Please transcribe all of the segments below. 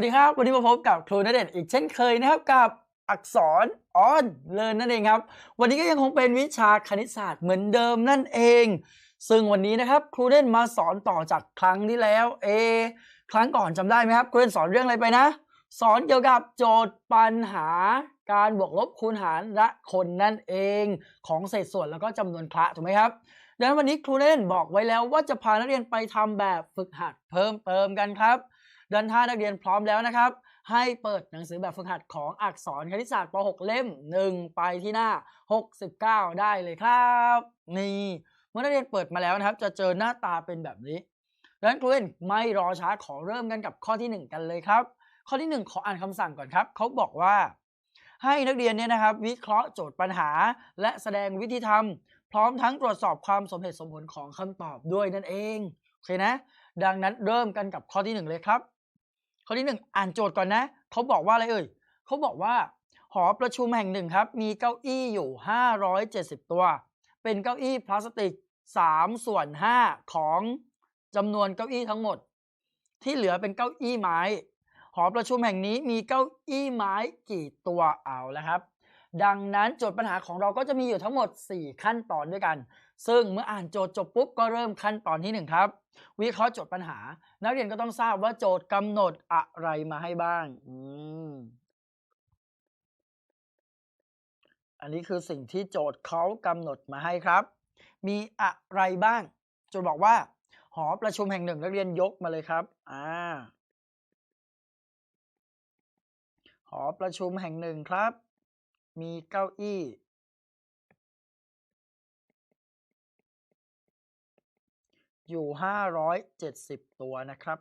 สวัสดีครับ วันนี้มาพบกับครูณเดชน์อีกเช่นเคยนะครับกับอักษรออนเลินนั่นเองครับ วันนี้ก็ยังคงเป็นวิชาคณิตศาสตร์เหมือนเดิมนั่นเอง ซึ่งวันนี้นะครับครูเด่นมาสอนต่อจากครั้งที่แล้วเอครั้งก่อนจำได้ไหมครับครูเด่นสอนเรื่องอะไรไปนะ สอนเกี่ยวกับโจทย์ปัญหาการบวกลบคูณหารและคนนั่นเองของเศษส่วนแล้วก็จำนวนคละถูกไหมครับดังนั้นวันนี้ครูเด่นบอกไว้แล้วว่าจะพานักเรียนไปทำแบบฝึกหัดเพิ่มเติมกันครับ ดันถ้านักเรียนพร้อมแล้วนะครับ ให้เปิดหนังสือแบบฝึกหัดของอักษรคณิตศาสตร์ป .6 เล่ม 1 ไปที่หน้า 69 ได้เลยครับ นี่เมื่อนักเรียนเปิดมาแล้วนะครับ จะเจอหน้าตาเป็นแบบนี้ดังนั้นครูเอนไม่รอช้าขอเริ่มกันกับข้อที่ 1 กันเลยครับ ข้อที่ 1 ขออ่านคำสั่งก่อนครับเขาบอกว่า ให้นักเรียนเนี่ยนะครับ วิเคราะห์โจทย์ปัญหา และแสดงวิธีทำพร้อมทั้งตรวจสอบความสมเหตุสมผลของคำตอบด้วยนั่นเองโอเคนะ ดังนั้นเริ่มกันกับข้อที่ 1 เลยครับ ข้อที่หนึ่งอ่านโจทย์ก่อนนะเขาบอกว่าอะไรเอ่ยเขาบอกว่า หอประชุมแห่งหนึ่งครับ มีเก้าอี้อยู่ 570 ตัว เป็นเก้าอี้พลาสติก3ส่วน5ของจำนวนเก้าอี้ทั้งหมด ที่เหลือเป็นเก้าอี้ไม้ หอประชุมแห่งนี้มีเก้าอี้ไม้กี่ตัวเอาแล้วครับ ดังนั้นโจทย์ปัญหาของเราก็จะมีอยู่ทั้งหมด 4 ขั้นตอนด้วยกัน ซึ่งเมื่ออ่านโจทย์จบปุ๊บก็เริ่มขั้นตอนที่ 1 ครับ วิเคราะห์โจทย์ปัญหา นักเรียนก็ต้องทราบว่าโจทย์กำหนดอะไรมาให้บ้างอืมอันนี้คือสิ่งที่โจทย์เขากำหนดมาให้ครับ มีอะไรบ้างโจทย์บอกว่า หอประชุมแห่งหนึ่งนักเรียนยกมาเลยครับอ่าหอประชุมแห่งหนึ่งครับ มีเก้าอี้ อยู่ 570 ตัวนะครับ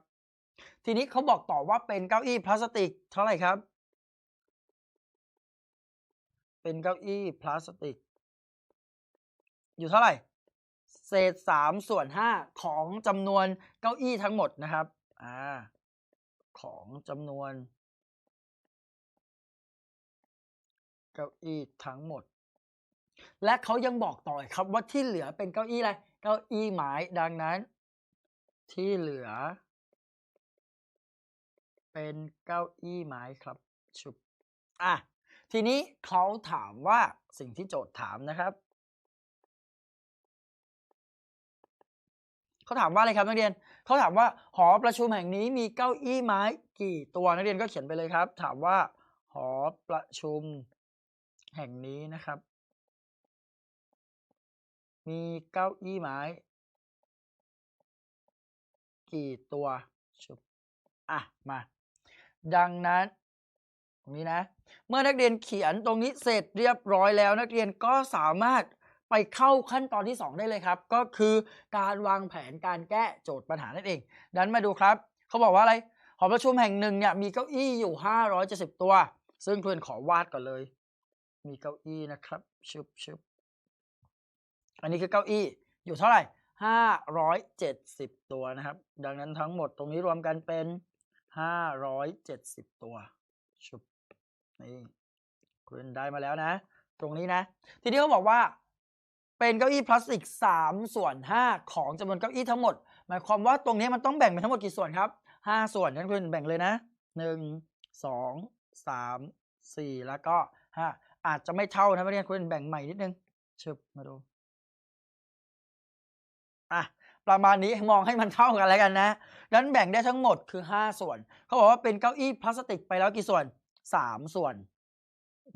ทีนี้เขาบอกต่อว่าเป็นเก้าอี้พลาสติกเท่าไหร่ครับ เป็นเก้าอี้พลาสติก อยู่เท่าไหร่ เศษ 3 ส่วน 5 ของจำนวนเก้าอี้ทั้งหมดนะครับอ่าของจำนวน เก้าอี้ทั้งหมด และเขายังบอกต่ออีกครับว่าที่เหลือเป็นเก้าอี้อะไร เก้าอี้ไม้ดังนั้น ที่เหลือ เป็นเก้าอี้ไม้ครับชุบอะทีนี้เขาถามว่าสิ่งที่โจทย์ถามนะครับเขาถามว่าอะไรครับนักเรียนเขาถามว่าหอประชุมแห่งนี้มีเก้าอี้ไม้กี่ตัวนักเรียนก็เขียนไปเลยครับ ถามว่าหอประชุมแห่งนี้นะครับ มีเก้าอี้ไม้ กี่ตัวชุบอะ มา ดังนั้น ตรงนี้นะ เมื่อนักเรียนเขียนตรงนี้เสร็จเรียบร้อยแล้ว นักเรียนก็สามารถไปเข้าขั้นตอนที่ 2 ได้เลยครับ ก็คือการวางแผนการแก้โจทย์ปัญหานั่นเอง ดังนั้นมาดูครับ เขาบอกว่าอะไร หอประชุมแห่งหนึ่งเนี่ยมีเก้าอี้อยู่ 570 ตัว ซึ่งเพื่อนขอวาดก่อนเลย มีเก้าอี้นะครับชึบชึบ อันนี้คือเก้าอี้อยู่เท่าไหร่570ตัวนะครับ ดังนั้นทั้งหมดตรงนี้รวมกันเป็น570ตัวชุบนี่คุณได้มาแล้วนะ ตรงนี้นะ ทีนี้เขาบอกว่า เป็นเก้าอี้พลาสติก3ส่วน5ของจำนวนเก้าอี้ทั้งหมด หมายความว่าตรงนี้มันต้องแบ่งเป็นทั้งหมดกี่ส่วนครับ5ส่วนนั้นคุณแบ่งเลยนะ1 2 3 4แล้วก็5อาจจะไม่เท่านะนักเรียนคุณแบ่งใหม่นิดนึงชึบมาดู ประมาณนี้มองให้มันเท่ากันแล้วกันนะดังนั้นแบ่งได้ทั้งหมดคือ 5 ส่วน เขาบอกว่าเป็นเก้าอี้พลาสติกไปแล้วกี่ส่วน 3 ส่วน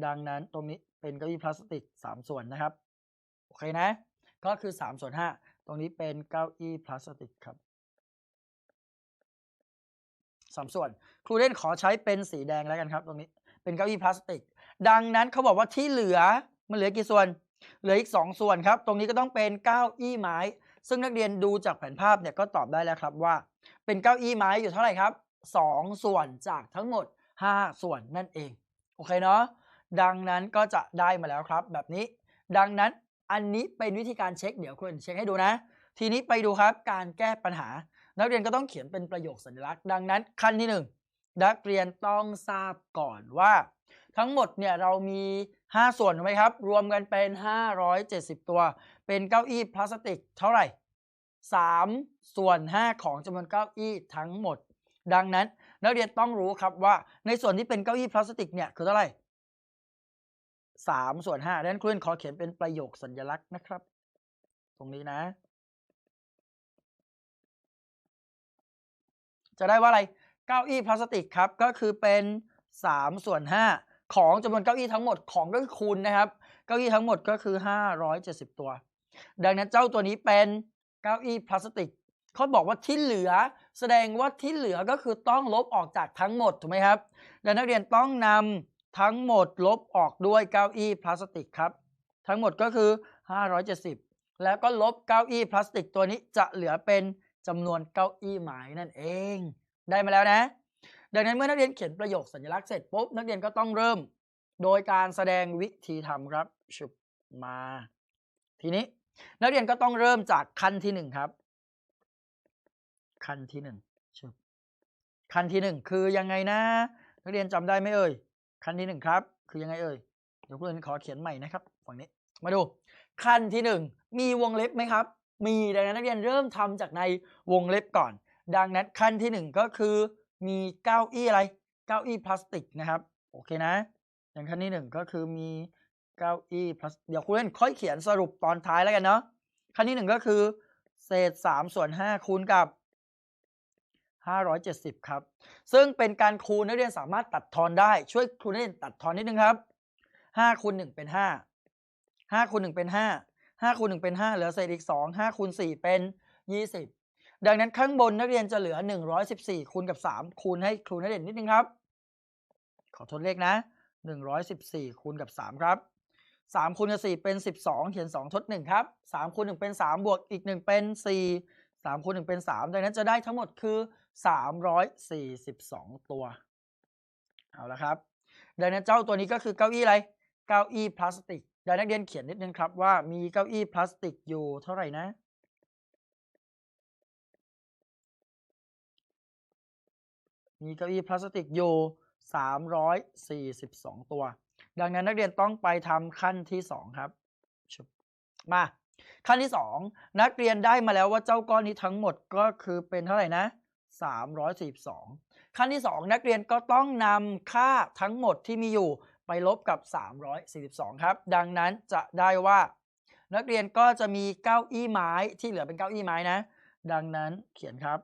ดังนั้นตรงนี้เป็นเก้าอี้พลาสติก 3 ส่วนนะครับ โอเคนะ ก็คือ 3 ส่วน 5 ตรงนี้เป็นเก้าอี้พลาสติกครับ3ส่วน ครูเล่นขอใช้เป็นสีแดงแล้วกันครับตรงนี้ เป็นเก้าอี้พลาสติก ดังนั้นเขาบอกว่าที่เหลือมันเหลือกี่ส่วน เหลืออีก 2 ส่วนครับ ตรงนี้ก็ต้องเป็นเก้าอี้ไม้ ซึ่งนักเรียนดูจากแผนภาพเนี่ยก็ตอบได้แล้วครับว่า เป็นเก้าอี้ไม้อยู่เท่าไหร่ครับ 2 ส่วนจากทั้งหมด 5 ส่วนนั่นเอง โอเคเนาะดังนั้นก็จะได้มาแล้วครับ แบบนี้ ดังนั้นอันนี้เป็นวิธีการเช็คเดี๋ยวคุณเช็คให้ดูนะ ทีนี้ไปดูครับการแก้ปัญหา นักเรียนก็ต้องเขียนเป็นประโยคสัญลักษณ์ ดังนั้นขั้นที่ 1 นักเรียนต้องทราบก่อนว่า ทั้งหมดเนี่ยเรามี 5 ส่วนถูกไหมครับ รวมกันเป็น 570 ตัว เป็นเก้าอี้พลาสติกเท่าไหร่ 3 ส่วน 5 ของจำนวนเก้าอี้ทั้งหมด ดังนั้นนักเรียนต้องรู้ครับว่าในส่วนที่เป็นเก้าอี้พลาสติกเนี่ยคือเท่าไหร่สามส่วนห้าดังนั้นครูนขอเขียนเป็นประโยคสัญลักษณ์นะครับ ตรงนี้นะ จะได้ว่าอะไร เก้าอี้พลาสติกครับก็คือเป็น3ส่วน5 ของจำนวนเก้าอี้ทั้งหมดของก็คือคูณนะครับ เก้าอี้ทั้งหมดก็คือ 570 ตัว ดังนั้นเจ้าตัวนี้เป็นเก้าอี้พลาสติกเขาบอกว่าที่เหลือ แสดงว่าที่เหลือก็คือต้องลบออกจากทั้งหมดถูกไหมครับ ดังนั้นนักเรียนต้องนำทั้งหมดลบออกด้วยเก้าอี้พลาสติกครับ ทั้งหมดก็คือ 570 แล้วก็ลบเก้าอี้พลาสติกตัวนี้จะเหลือเป็นจำนวนเก้าอี้ไม้นั่นเอง ได้มาแล้วนะ ดังนั้นเมื่อนักเรียนเขียนประโยคสัญลักษณ์เสร็จปุ๊บนักเรียนก็ต้องเริ่ม โดยการแสดงวิธีทำครับชุบมา ทีนี้นักเรียนก็ต้องเริ่มจากขั้นที่หนึ่งครับ ขั้นที่หนึ่งชุบขั้นที่หนึ่งคือยังไงนะ นักเรียนจำได้ไหมเอ่ยขั้นที่หนึ่งครับ คือยังไงเอ่ยเดี๋ยวครูเรียนขอเขียนใหม่นะครับฝั่งนี้มาดู ขั้นที่หนึ่งมีวงเล็บไหมครับ มีดังนั้นนักเรียนเริ่มทำจากในวงเล็บก่อน ดังนั้นขั้นที่หนึ่งก็คือ มีเก้าอี้อะไรเก้าอี้พลาสติกนะครับ โอเคนะ อย่างขั้นที่หนึ่งก็คือมีเก้าอี้พลาสเดี๋ยวครูเล่นค่อยเขียนสรุปตอนท้ายแล้วกันเนาะขั้นที่หนึ่งก็คือ เศษสามส่วนห้าคูณกับห้าร้อยเจ็ดสิบครับ ซึ่งเป็นการคูณนักเรียนสามารถตัดทอนได้ช่วยครูนักเรียนตัดทอนนิดนึงครับห้าคูณหนึ่งเป็นห้าห้าคูณหนึ่งเป็นห้าห้าคูณหนึ่งเป็นห้าเหลือเศษอีกสองห้าคูณสี่เป็นยี่สิบ ดังนั้นข้างบนนักเรียนจะเหลือ 114 คูณกับ 3 คูณให้ครูนักเรียนนิดนึงครับ ขอทดเลขนะ 114 คูณกับ 3 ครับ 3 คูณกับ 4 เป็น 12 เขียน 2 ทด 1 ครับ 3 คูณ 1 เป็น 3 บวกอีก 1 เป็น 4 3 คูณ 1 เป็น 3 ดังนั้นจะได้ทั้งหมดคือ 342 ตัว เอาละครับ ดังนั้นเจ้าตัวนี้ก็คือเก้าอี้อะไร เก้าอี้พลาสติกดังนั้นนักเรียนเขียนนิดนึงครับว่ามีเก้าอี้พลาสติกอยู่เท่าไหร่นะ มีเก้าอี้พลาสติกอยู่ 342 ตัว ดังนั้นนักเรียนต้องไปทำขั้นที่ 2 ครับ มาขั้นที่ 2 นักเรียนได้มาแล้วว่าเจ้าก้อนนี้ทั้งหมดก็คือเป็นเท่าไหร่นะ 342 ขั้นที่ 2 นักเรียนก็ต้องนำค่าทั้งหมดที่มีอยู่ไปลบกับ 342 ครับ ดังนั้นจะได้ว่า นักเรียนก็จะมีเก้าอี้ไม้ที่เหลือเป็นเก้าอี้ไม้นะ ดังนั้นเขียนครับ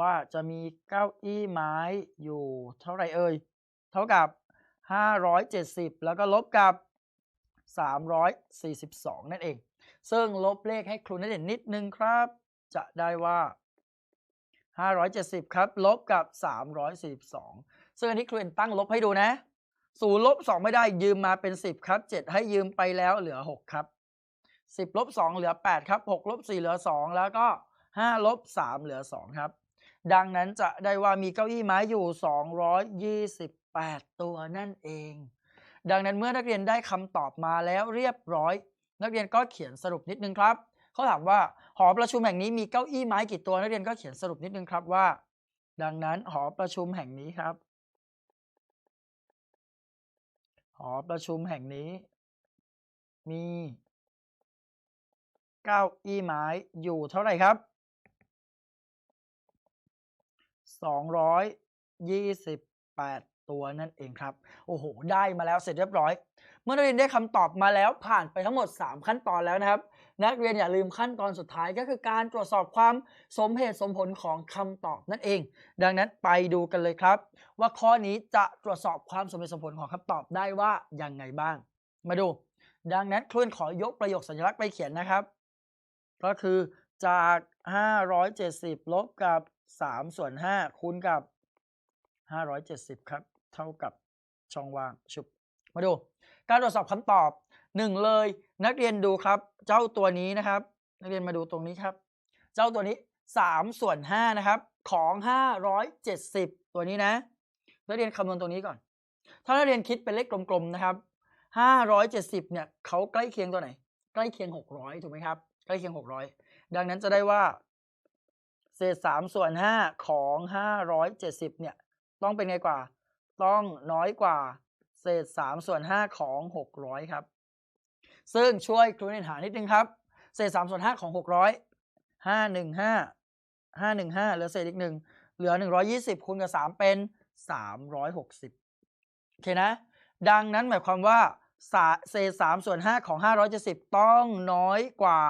ว่าจะมีเก้าอี้ไม้อยู่เท่าไรเอ่ย เท่ากับ 570 แล้วก็ลบกับ 342 นั่นเอง ซึ่งลบเลขให้ครูนักเรียนนิดนึงครับ จะได้ว่า 570 ครับ ลบกับ 342 ซึ่งอันนี้ครูเรียนตั้งลบให้ดูนะศูนย์ลบ2ไม่ได้ยืมมาเป็น 10 ครับ 7 ให้ยืมไปแล้วเหลือ 6 ครับ 10ลบ2เหลือ 8 ครับ6ลบ4เหลือ 2 แล้วก็5ลบ3เหลือ 2 ครับ ดังนั้นจะได้ว่ามีเก้าอี้ไม้อยู่ 228 ตัวนั่นเอง ดังนั้นเมื่อนักเรียนได้คำตอบมาแล้วเรียบร้อย นักเรียนก็เขียนสรุปนิดนึงครับเขาถามว่าหอประชุมแห่งนี้มีเก้าอี้ไม้กี่ตัวนักเรียนก็เขียนสรุปนิดนึงครับว่า ดังนั้นหอประชุมแห่งนี้ครับ หอประชุมแห่งนี้ มีเก้าอี้ไม้อยู่เท่าไหร่ครับ 228 ตัวนั่นเองครับ โอ้โห ได้มาแล้วเสร็จเรียบร้อย เมื่อนักเรียนได้คำตอบมาแล้วผ่านไปทั้งหมด 3 ขั้นตอนแล้วนะครับ นักเรียนอย่าลืมขั้นตอนสุดท้ายก็คือการตรวจสอบความสมเหตุสมผลของคำตอบนั่นเอง ดังนั้นไปดูกันเลยครับ ว่าข้อนี้จะตรวจสอบความสมเหตุสมผลของคำตอบได้ว่ายังไงบ้าง มาดู ดังนั้นครูขอยกประโยคสัญลักษณ์ไปเขียนนะครับ ก็คือจาก 570 ลบกับ 3ส่วน5คูณกับ570ครับ เท่ากับช่องว่างชุบมาดู การตรวจสอบคำตอบ1เลย นักเรียนดูครับ เจ้าตัวนี้นะครับ นักเรียนมาดูตรงนี้ครับ เจ้าตัวนี้3ส่วน5นะครับ ของ570ตัวนี้นะ นักเรียนคำนวณตรงนี้ก่อน ถ้านักเรียนคิดเป็นเลขกลมๆนะครับ570เจ็ดสิบเนี่ยเขาใกล้เคียงตัวไหน ใกล้เคียง600ถูกไหมครับ ใกล้เคียง600ดังนั้นจะได้ว่า เศษสามส่วนห้าของห้าร้อยเจ็ดสิบเนี่ยต้องเป็นไงกว่า ต้องน้อยกว่าเศษสามส่วนห้าของหกร้อยครับ ซึ่งช่วยครูเนหานิดนึงครับ เศษสามส่วนห้าของหกร้อยห้าหนึ่งห้าห้าหนึ่งห้าเหลือเศษอีกหนึ่งเหลือหนึ่งร้อยี่สิบคูณกับสามเป็นสามร้อยหกสิบโอเคนะ ดังนั้นหมายความว่าเศษสามส่วนห้าของห้าร้อยเจ็ดสิบต้องน้อยกว่า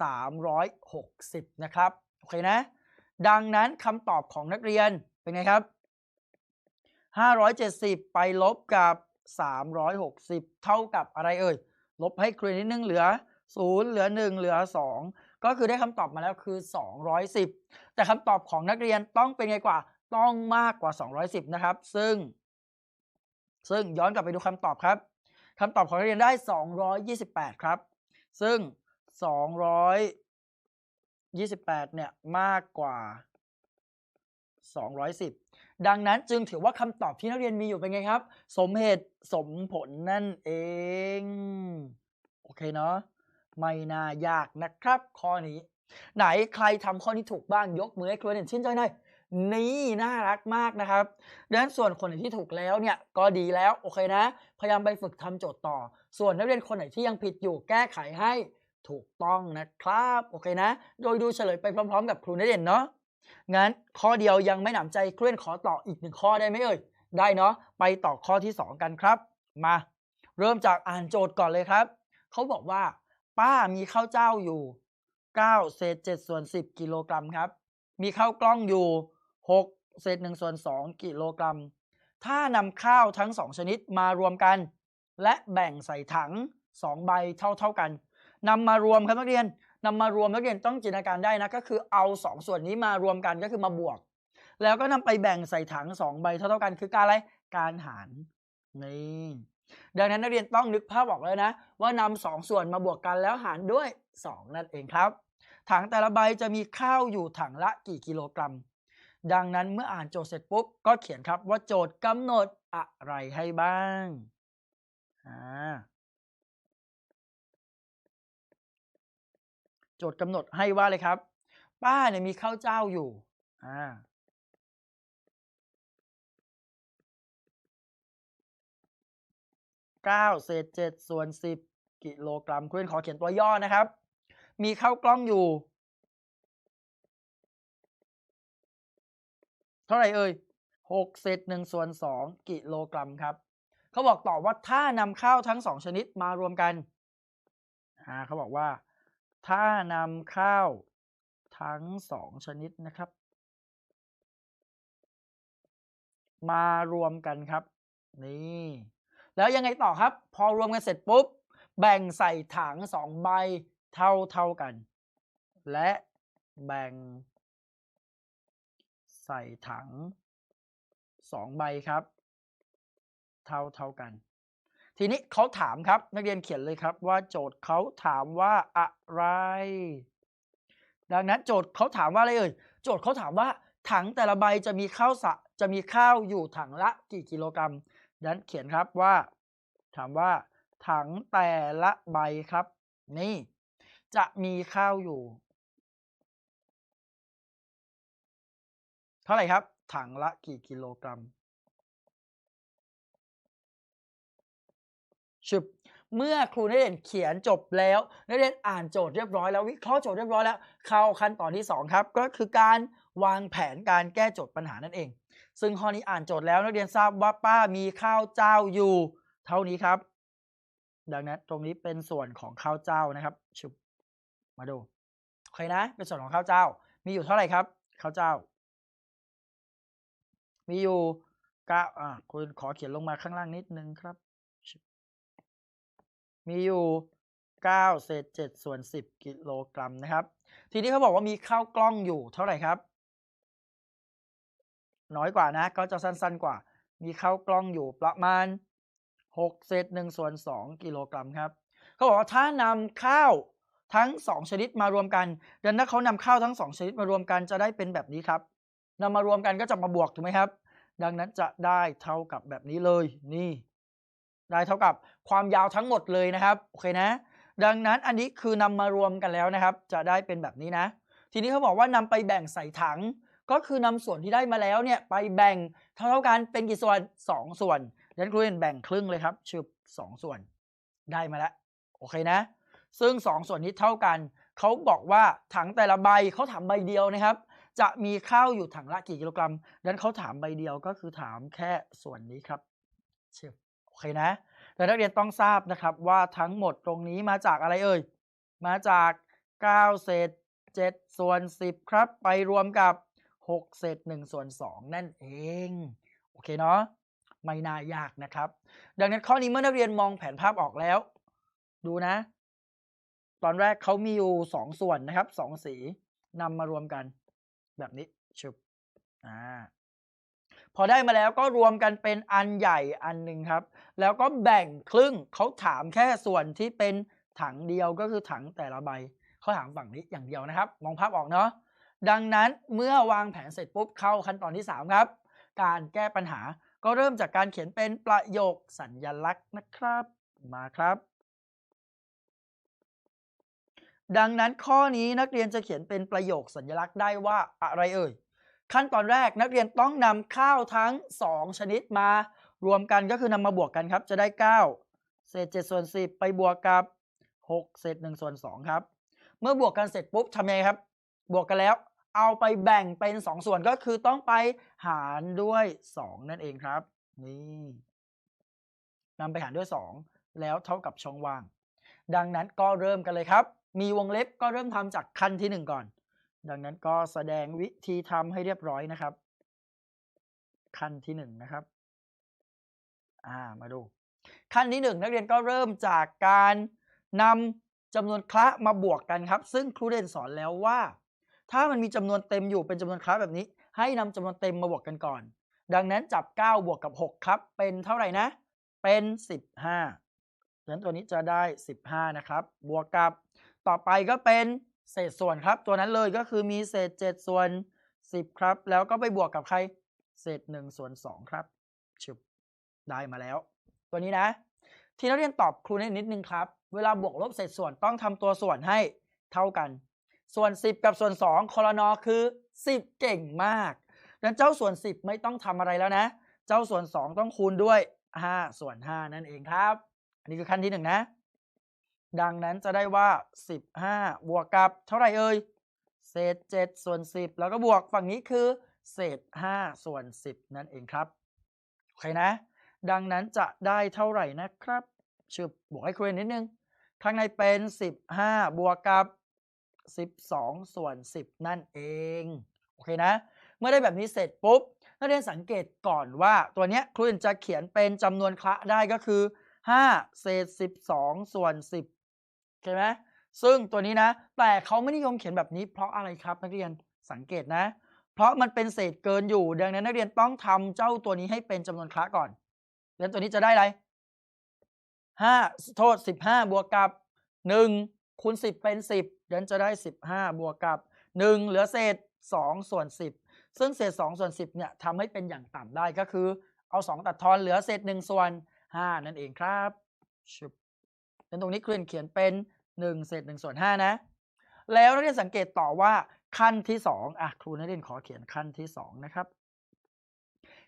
สามร้อยหกสิบนะครับ โอเคนะ ดังนั้นคำตอบของนักเรียนเป็นไงครับ 570 ไปลบกับ 360 เท่ากับอะไรเอ่ย ลบให้ครูนิดนึงเหลือ 0 เหลือ 1 เหลือ 2 ก็คือได้คำตอบมาแล้วคือ 210 แต่คำตอบของนักเรียนต้องเป็นไงกว่า ต้องมากกว่า 210 นะครับ ซึ่ง ซึ่งย้อนกลับไปดูคำตอบครับคำตอบของนักเรียนได้ 228 ครับ ซึ่ง 228 เนี่ย มากกว่า 210 ดังนั้นจึงถือว่าคำตอบที่นักเรียนมีอยู่เป็นไงครับ สมเหตุสมผลนั่นเอง โอเคเนาะไม่น่ายากนะครับ ข้อนี้ ไหนใครทำข้อนี้ถูกบ้างยกมือให้ครูเด่นชื่นใจหน่อยนี่น่ารักมากนะครับดังนั้นส่วนคนไหนที่ถูกแล้วเนี่ยก็ดีแล้วโอเคนะ พยายามไปฝึกทำโจทย์ต่อ ส่วนนักเรียนคนไหนที่ยังผิดอยู่แก้ไขให้ ถูกต้องนะครับ โอเคนะ โดยดูเฉลยไปพร้อม ๆ กับครูนักเรียนเนาะงั้นข้อเดียวยังไม่หนำใจเคลื่อนขอต่ออีกหนึ่งข้อได้ไหมเอ่ยได้เนาะไปต่อข้อที่ 2 กันครับ มา เริ่มจากอ่านโจทย์ก่อนเลยครับเขาบอกว่า ป้ามีข้าวเจ้าอยู่9เศษ7ส่วน10กิโลกรัมครับ มีข้าวกล้องอยู่6เศษ1ส่วน2กิโลกรัม ถ้านำข้าวทั้ง 2 ชนิดมารวมกัน และแบ่งใส่ถัง 2 ใบเท่าเท่ากัน นำมารวมครับนักเรียนนำมารวมนักเรียนต้องจินตนาการได้นะก็คือเอา 2 ส่วนนี้มารวมกันก็คือมาบวก แล้วก็นำไปแบ่งใส่ถัง 2 ใบเท่าเท่ากันคือการอะไรการหารนี่ดังนั้นนักเรียนต้องนึกภาพออกเลยนะ ว่านำสองส่วนมาบวกกันแล้วหารด้วย 2 นั่นเองครับ ถังแต่ละใบจะมีข้าวอยู่ถังละกี่กิโลกรัม ดังนั้นเมื่ออ่านโจทย์เสร็จปุ๊บก็เขียนครับว่าโจทย์กำหนดอะไรให้บ้างอ่า โจทย์กำหนดให้ว่าเลยครับ ป้าเนี่ยมีข้าวเจ้าอยู่อ่าเก้าเศษเจ็ดส่วนสิบกิโลกรัมคุณขอเขียนตัวย่อนะครับ มีข้าวกล้องอยู่ เท่าไหร่เอ่ยหกเศษหนึ่งส่วนสองกิโลกรัมครับเขาบอกต่อว่าถ้านำข้าวทั้งสองชนิดมารวมกันอ่าเขาบอกว่า ถ้านำข้าวทั้งสองชนิดนะครับ มารวมกันครับ นี่ แล้วยังไงต่อครับ พอรวมกันเสร็จปุ๊บ แบ่งใส่ถังสองใบเท่าเท่ากัน และแบ่ง ใส่ถังสองใบครับ เท่าเท่ากัน ทีนี้เขาถามครับ นักเรียนเขียนเลยครับว่าโจทย์เขาถามว่าอะไร ดังนั้นโจทย์เขาถามว่าอะไรเอ่ยโจทย์เขาถามว่า ถังแต่ละใบจะมีข้าวสะจะมีข้าวอยู่ถังละกี่กิโลกรัมดังนั้นเขียนครับว่า ถามว่า ถังแต่ละใบครับ นี่ จะมีข้าวอยู่ เท่าไหร่ครับ ถังละกี่กิโลกรัม ชึบเมื่อครูนักเรียนเขียนจบแล้วนักเรียนอ่านโจทย์เรียบร้อยแล้ววิเคราะห์โจทย์เรียบร้อยแล้ว เข้าขั้นตอนที่ 2 ครับ ก็คือการวางแผนการแก้โจทย์ปัญหานั่นเอง ซึ่งข้อนี้อ่านโจทย์แล้วนักเรียนทราบว่าป้ามีข้าวเจ้าอยู่ เท่านี้ครับ ดังนั้นตรงนี้เป็นส่วนของข้าวเจ้านะครับชึบมาดูโอเคนะ เป็นส่วนของข้าวเจ้า มีอยู่เท่าไหร่ครับข้าวเจ้า มีอยู่เก้าอ่าคุณขอเขียนลงมาข้างล่างนิดนึงครับ มีอยู่9เศษ7ส่วน 10 กิโลกรัมนะครับ ทีนี้เขาบอกว่ามีข้าวกล้องอยู่เท่าไหร่ครับ น้อยกว่านะก็จะสั้นๆกว่า มีข้าวกล้องอยู่ประมาณ6เศษ1ส่วน 2 กิโลกรัมครับเขาบอกว่าถ้านำข้าวทั้ง 2 ชนิดมารวมกันดังนั้นเขานำข้าวทั้ง 2 ชนิดมารวมกันจะได้เป็นแบบนี้ครับนำมารวมกันก็จะมาบวกถูกไหมครับ ดังนั้นจะได้เท่ากับแบบนี้เลยนี่ ได้เท่ากับความยาวทั้งหมดเลยนะครับโอเคนะ ดังนั้นอันนี้คือนำมารวมกันแล้วนะครับ จะได้เป็นแบบนี้นะ ทีนี้เขาบอกว่านำไปแบ่งใส่ถัง ก็คือนำส่วนที่ได้มาแล้วเนี่ยไปแบ่งเท่าเท่ากันเป็นกี่ส่วน 2 ส่วนดังนั้นครูเรียนแบ่งครึ่งเลยครับชึบ2 ส่วนได้มาแล้วโอเคนะ ซึ่ง 2 ส่วนนี้เท่ากันเขาบอกว่าถังแต่ละใบเขาถามใบเดียวนะครับ จะมีข้าวอยู่ถังละกี่กิโลกรัมดังนั้นเขาถามใบเดียวก็คือถามแค่ส่วนนี้ครับเชื่อ เคนะแต่นักเรียนต้องทราบนะครับว่าทั้งหมดตรงนี้มาจากอะไรเอ่ย มาจาก 9 เศษ 7 ส่วน 10 ครับ ไปรวมกับ 6 เศษ 1 ส่วน 2 นั่นเอง โอเคเนาะไม่น่ายากนะครับ ดังนั้นข้อนี้เมื่อนักเรียนมองแผนภาพออกแล้ว ดูนะ ตอนแรกเขามีอยู่ 2 ส่วนนะครับ 2 สีนำมารวมกัน แบบนี้ชึบอ่า พอได้มาแล้วก็รวมกันเป็นอันใหญ่อันหนึ่งครับ แล้วก็แบ่งครึ่งเขาถามแค่ส่วนที่เป็นถังเดียวก็คือถังแต่ละใบเขาถามฝั่งนี้อย่างเดียวนะครับ มองภาพออกเนาะดังนั้นเมื่อวางแผนเสร็จปุ๊บเข้าขั้นตอนที่ 3 ครับ การแก้ปัญหาก็เริ่มจากการเขียนเป็นประโยคสัญญลักษณ์นะครับ มาครับ ดังนั้นข้อนี้นักเรียนจะเขียนเป็นประโยคสัญลักษณ์ได้ว่าอะไรเอ่ย ขั้นตอนแรกนักเรียนต้องนำข้าวทั้ง 2 ชนิดมารวมกันก็คือนำมาบวกกันครับ จะได้ 9 เศษ7ส่วน10 ไปบวกกับ 6 เศษ1ส่วน2ครับ เมื่อบวกกันเสร็จปุ๊บทำยังไงครับ บวกกันแล้ว เอาไปแบ่งเป็น 2 ส่วนก็คือต้องไปหารด้วย 2 นั่นเองครับ นี่นำไปหารด้วย 2 แล้วเท่ากับช่องว่าง ดังนั้นก็เริ่มกันเลยครับ มีวงเล็บก็เริ่มทำจากขั้นที่ 1 ก่อน ดังนั้นก็แสดงวิธีทำให้เรียบร้อยนะครับ ขั้นที่1นะครับ อ่ามาดู ขั้นที่1นักเรียนก็เริ่มจากการนำจำนวนคละมาบวกกันครับ ซึ่งครูเด่นสอนแล้วว่า ถ้ามันมีจำนวนเต็มอยู่เป็นจำนวนคละแบบนี้ ให้นำจำนวนเต็มมาบวกกันก่อน ดังนั้นจับ 9 บวกกับ 6 ครับ เป็นเท่าไหร่นะ เป็น 15ดังนั้นตัวนี้จะได้ 15 นะครับ บวกกับต่อไปก็เป็น เศษส่วนครับ ตัวนั้นเลยก็คือมีเศษ 7 ส่วน 10 ครับ แล้วก็ไปบวกกับใคร เศษ1ส่วน2ครับชึบได้มาแล้ว ตัวนี้นะ ที่นักเรียนตอบครูนิดนึงครับ เวลาบวกลบเศษส่วนต้องทำตัวส่วนให้เท่ากัน ส่วน 10 กับส่วน 2คอรนอคือ 10 เก่งมากดังนั้นเจ้าส่วน 10 ไม่ต้องทำอะไรแล้วนะ เจ้าส่วน 2 ต้องคูณด้วย5ส่วน5นั่นเองครับ อันนี้คือขั้นที่1นะ ดังนั้นจะได้ว่า 15 บวกกับเท่าไหร่เอ่ย เศษ 7 ส่วน 10 แล้วก็บวกฝั่งนี้คือ เศษ 5 ส่วน 10 นั่นเองครับ โอเคนะ ดังนั้นจะได้เท่าไหร่นะครับชึบบวกให้ครูนิดนึง ข้างในเป็น 15 บวกกับ 12 ส่วน 10 นั่นเอง โอเคนะ เมื่อได้แบบนี้เสร็จปุ๊บ นักเรียนสังเกตก่อนว่าตัวเนี้ยครูจะเขียนเป็นจำนวนคละได้ก็คือ5เศษ 12 ส่วน 10 ใช่ไหมซึ่งตัวนี้นะ แต่เขาไม่นิยมเขียนแบบนี้เพราะอะไรครับนักเรียนสังเกตนะ เพราะมันเป็นเศษเกินอยู่ ดังนั้นนักเรียนต้องทำเจ้าตัวนี้ให้เป็นจำนวนคละก่อน แล้วตัวนี้จะได้อะไร5โทษ15บห้าบวกกับ1คูณ10เป็น10ดังนั้นจะได้15บห้าบวกกับ1เหลือเศษ2ส่วน10ซึ่งเศษ2ส่วน10เนี่ยทำให้เป็นอย่างต่ำได้ก็คือ เอา2ตัดทอนเหลือเศษ1ส่วน5นั่นเองครับชุบ ดังตรงนี้ครูเขียนเป็น1เศษ1ส่วน5นะ แล้วนักเรียนสังเกตต่อว่าขั้นที่2อะครูนักเรียนขอเขียนขั้นที่2นะครับ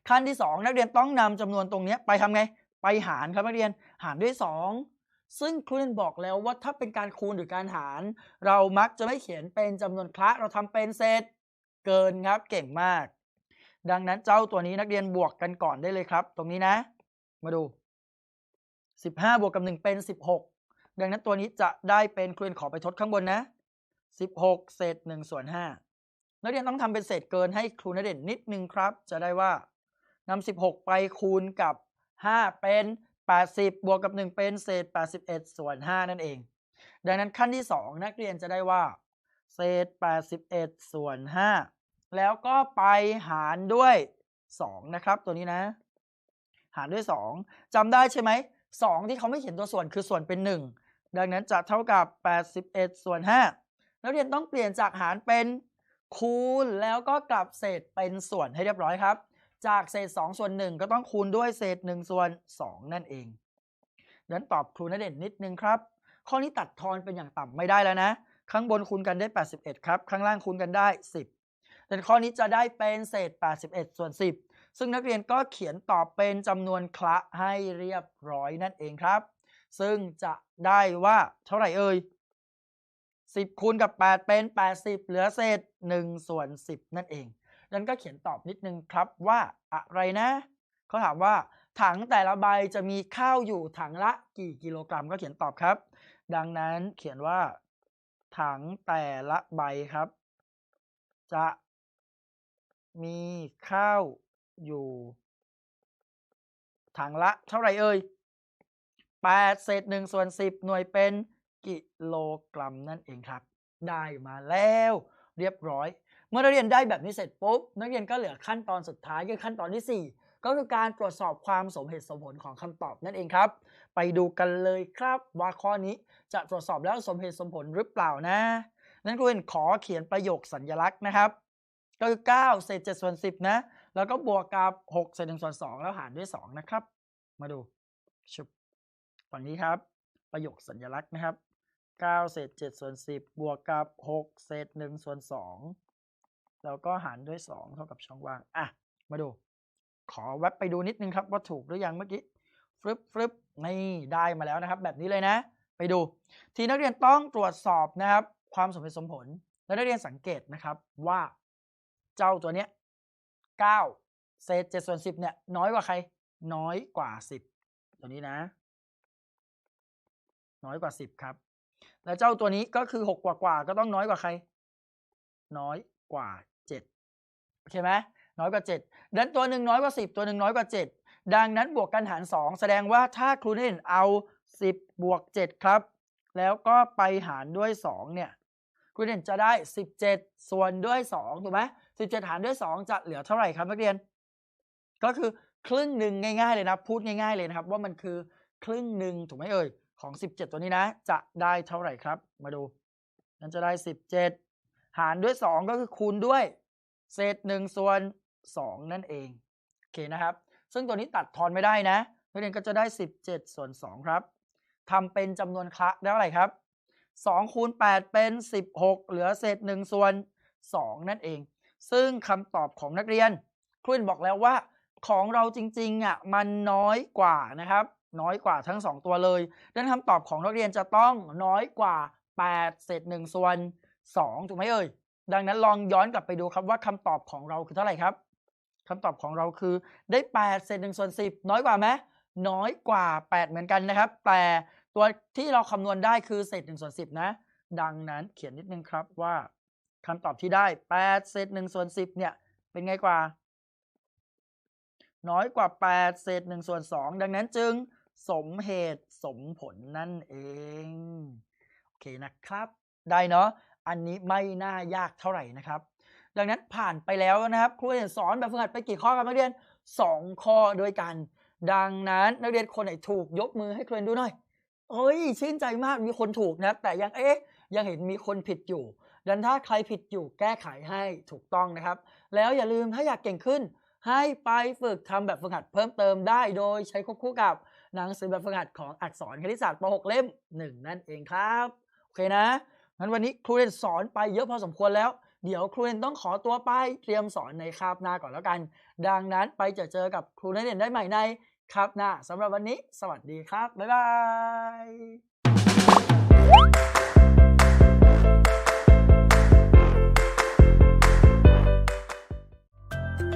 ขั้นที่ 2 นักเรียนต้องนำจำนวนตรงนี้ไปทำไง ไปหารครับนักเรียนหารด้วย 2 ซึ่งครูเรียนบอกแล้วว่าถ้าเป็นการคูณหรือการหาร เรามักจะไม่เขียนเป็นจำนวนคละเราทำเป็นเศษเกินครับเก่งมาก ดังนั้นเจ้าตัวนี้นักเรียนบวกกันก่อนได้เลยครับ ตรงนี้นะ มาดู 15บวกกับ 1 เป็น 16 ดังนั้นตัวนี้จะได้เป็นครูเรียนขอไปทดข้างบนนะ 16 เศษ1ส่วน5นักเรียนต้องทำเป็นเศษเกินให้ครูนักเรียนนิดนึงครับ จะได้ว่านำ16 ไปคูณกับ 5 เป็น 80 บวกกับ 1 เป็นเศษ 81 ส่วน 5 นั่นเอง ดังนั้นขั้นที่ 2 นักเรียนจะได้ว่า เศษ 81 ส่วน 5 แล้วก็ไปหารด้วย 2 นะครับ ตัวนี้นะ หารด้วย 2จำได้ใช่ไหม 2 ที่เขาไม่เขียนตัวส่วนคือส่วนเป็น 1 ดังนั้นจะเท่ากับ 81 ส่วน 5 นักเรียนต้องเปลี่ยนจากหารเป็นคูณแล้วก็กลับเศษเป็นส่วนให้เรียบร้อยครับ จากเศษ 2 ส่วน 1 ก็ต้องคูณด้วยเศษ 1 ส่วน 2 นั่นเองดังนั้นตอบครูนเด่นนิดนึงครับ ข้อนี้ตัดทอนเป็นอย่างต่ำไม่ได้แล้วนะ ข้างบนคูณกันได้ 81 ครับ ข้างล่างคูณกันได้ 10ดังข้อนี้จะได้เป็นเศษ 81 ส่วน 10 ซึ่งนักเรียนก็เขียนตอบเป็นจำนวนคละให้เรียบร้อยนั่นเองครับ ซึ่งจะได้ว่าเท่าไหร่เอ่ย10 คูณกับ 8 เป็น 80 เหลือเศษ1ส่วน 10 นั่นเองดังนั้นก็เขียนตอบนิดนึงครับว่าอะไรนะเขาถามว่าถังแต่ละใบจะมีข้าวอยู่ถังละกี่กิโลกรัมก็เขียนตอบครับ ดังนั้นเขียนว่า ถังแต่ละใบครับ จะมีข้าวอยู่ ถังละเท่าไหร่เอ่ย 8 เศษ1ส่วน 10 หน่วยเป็นกิโลกรัมนั่นเองครับ ได้มาแล้วเรียบร้อย เมื่อนักเรียนได้แบบนี้เสร็จปุ๊บ นักเรียนก็เหลือขั้นตอนสุดท้ายคือขั้นตอนที่ 4 ก็คือการตรวจสอบความสมเหตุสมผลของคำตอบนั่นเองครับ ไปดูกันเลยครับว่าข้อนี้จะตรวจสอบแล้วสมเหตุสมผลหรือเปล่านะ นั้นครูเรียนขอเขียนประโยคสัญลักษณ์นะครับ ก็คือ9เศษ7ส่วน10 นะ แล้วก็บวกกับ6เศษ1ส่วน2แล้วหารด้วย 2 นะครับ มาดูชุบ ฝั่งนี้ครับ ประโยคสัญลักษณ์นะครับ 9 เศษ7ส่วน10 บวกกับ 6 เศษ1ส่วน2แล้วก็หารด้วย 2 เท่ากับช่องว่าง อะ มาดู ขอแวบไปดูนิดนึงครับว่าถูกหรือยังเมื่อกี้ฟึบฟึบนี่ได้มาแล้วนะครับ แบบนี้เลยนะ ไปดู ทีนักเรียนต้องตรวจสอบนะครับ ความสมเหตุสมผล และนักเรียนสังเกตนะครับว่าเจ้าตัวเนี้ย9เศษ7ส่วน10เนี่ยน้อยกว่าใคร น้อยกว่า 10 ตัวนี้นะ น้อยกว่า 10 ครับ แล้วเจ้าตัวนี้ก็คือ 6 กว่ากว่าก็ต้องน้อยกว่าใคร น้อยกว่า 7 โอเคไหมน้อยกว่า7ดังนั้นตัวหนึ่งน้อยกว่า 10 ตัวหนึ่งน้อยกว่า 7 ดังนั้นบวกกันหาร 2 แสดงว่าถ้าครูเล่นเอา 10 บวก 7 ครับ แล้วก็ไปหารด้วย 2 เนี่ยครูเด่นจะได้ 17 ส่วนด้วย 2 ถูกไหม17 หารด้วย 2 จะเหลือเท่าไหร่ครับนักเรียน ก็คือครึ่งหนึ่งง่ายๆเลยนะ พูดง่ายๆเลยนะครับ ว่ามันคือครึ่งหนึ่งถูกไหมเอ่ย ของ 17 ตัวนี้นะ จะได้เท่าไหร่ครับ มาดูนั้นจะได้ 17 หารด้วย 2 ก็คือคูณด้วย เศษ1ส่วน 2 นั่นเอง โอเคนะครับ ซึ่งตัวนี้ตัดทอนไม่ได้นะนักเรียนก็จะได้ 17 ส่วน 2 ครับทำเป็นจำนวนคละได้เท่าไหร่ครับ2คูณ8เป็น 16 เหลือเศษ1ส่วน 2 นั่นเอง ซึ่งคำตอบของนักเรียนครูอ็นบอกแล้วว่า ของเราจริงๆอะมันน้อยกว่านะครับ น้อยกว่าทั้ง 2 ตัวเลยดังนั้นคำตอบของนักเรียนจะต้องน้อยกว่า 8 เศษ1ส่วน 2 ถูกไหมเอ่ย ดังนั้นลองย้อนกลับไปดูครับว่าคำตอบของเราคือเท่าไหร่ครับคำตอบของเราคือได้ 8 เศษ1ส่วน10 น้อยกว่าไหมน้อยกว่า 8 เหมือนกันนะครับ แต่ตัวที่เราคำนวณได้คือเศษ1ส่วน10 นะ ดังนั้นเขียนนิดนึงครับว่าคำตอบที่ได้ 8 เศษ1ส่วน10 เนี่ย เป็นไงกว่า น้อยกว่า 8 เศษ1ส่วน2 ดังนั้นจึง สมเหตุสมผลนั่นเอง โอเคนะครับ ได้เนาะ อันนี้ไม่น่ายากเท่าไหร่นะครับ ดังนั้นผ่านไปแล้วนะครับ ครูเรียนสอนแบบฝึกหัดไปกี่ข้อครับนักเรียน 2 ข้อด้วยกัน ดังนั้นนักเรียนคนไหนถูกยกมือให้ครูเรียนดูหน่อยเอ้ยชื่นใจมากมีคนถูกนะแต่ยังเอ๊ะยังเห็นมีคนผิดอยู่ดังนั้นถ้าใครผิดอยู่แก้ไขให้ถูกต้องนะครับ แล้วอย่าลืมถ้าอยากเก่งขึ้น ให้ไปฝึกทำแบบฝึกหัดเพิ่มเติมได้โดยใช้ควบคู่กับหนังสือแบบฝึกหัดของอักษรคณิตศาสตร์ป .6 เล่ม 1 นั่นเองครับ โอเคนะงั้นวันนี้ครูเรียนสอนไปเยอะพอสมควรแล้ว เดี๋ยวครูเรียนต้องขอตัวไปเตรียมสอนในคาบหน้าก่อนแล้วกัน ดังนั้นไปเจอเจอกับครูนักเรียนได้ใหม่ในคาบหน้าสำหรับวันนี้ สวัสดีครับ บ๊ายบาย